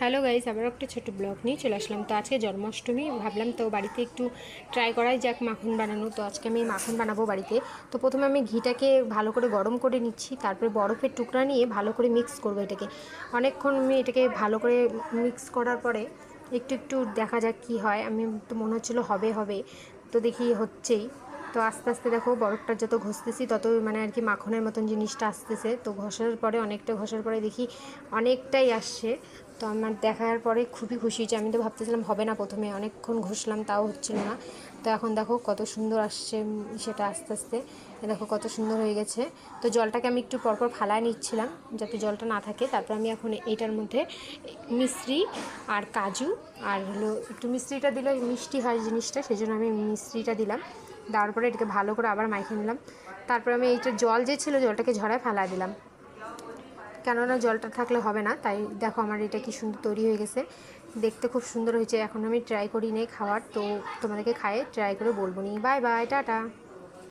Hello guys আবার একটা ছোটো ব্লগ নিয়ে চলে আসলাম। তো আজকে জন্মাষ্টমী, ভাবলাম তো বাড়িতে একটু ট্রাই করাই যাক মাখন বানানো। তো আজকে আমি মাখন বানাবো বাড়িতে। তো প্রথমে আমি ঘিটাকে ভালো করে গরম করে নিচ্ছি, তারপরে বরফের টুকরা নিয়ে ভালো করে মিক্স করব এটাকে। অনেকক্ষণ আমি এটাকে ভালো করে মিক্স করার পরে একটু একটু দেখা যাক কি হয়। আমি তো মনে হচ্ছিল হবে হবে। তো দেখি হচ্ছেই। তো আস্তে আস্তে দেখো বরফটা যত ঘষতেছি তত মানে আর কি মাখনের মতন জিনিসটা আসতেছে। তো ঘষার পরে, অনেকটা ঘষার পরে দেখি অনেকটাই আসছে। তো আমার দেখার পরে খুবই খুশি যে আমি তো ভাবতেছিলাম হবে না প্রথমে, অনেকক্ষণ ঘষলাম, তাও হচ্ছিল না। তো এখন দেখো কত সুন্দর আসছে সেটা আস্তে আস্তে। দেখো কত সুন্দর হয়ে গেছে। তো জলটাকে আমি একটু পরপর ফালায় নিচ্ছিলাম যাতে জলটা না থাকে। তারপর আমি এখন এইটার মধ্যে মিশ্রি আর কাজু আর হলো একটু মিশ্রিটা দিলে মিষ্টি হয় জিনিসটা সেই জন্য আমি মিশ্রিটা দিলাম। দেওয়ার পরে এটাকে ভালো করে আবার মাখিয়ে নিলাম। তারপরে আমি এইটা জল যে ছিল জলটাকে ঝরায় ফেলা দিলাম। কেননা জলটা থাকলে হবে না, তাই দেখো আমার এটা কি সুন্দর তৈরি হয়ে গেছে। দেখতে খুব সুন্দর হয়েছে, এখন আমি ট্রাই করি নেই খাওয়ার, তো তোমাদেরকে খায়ে ট্রাই করে বলব নি। Bye bye tata.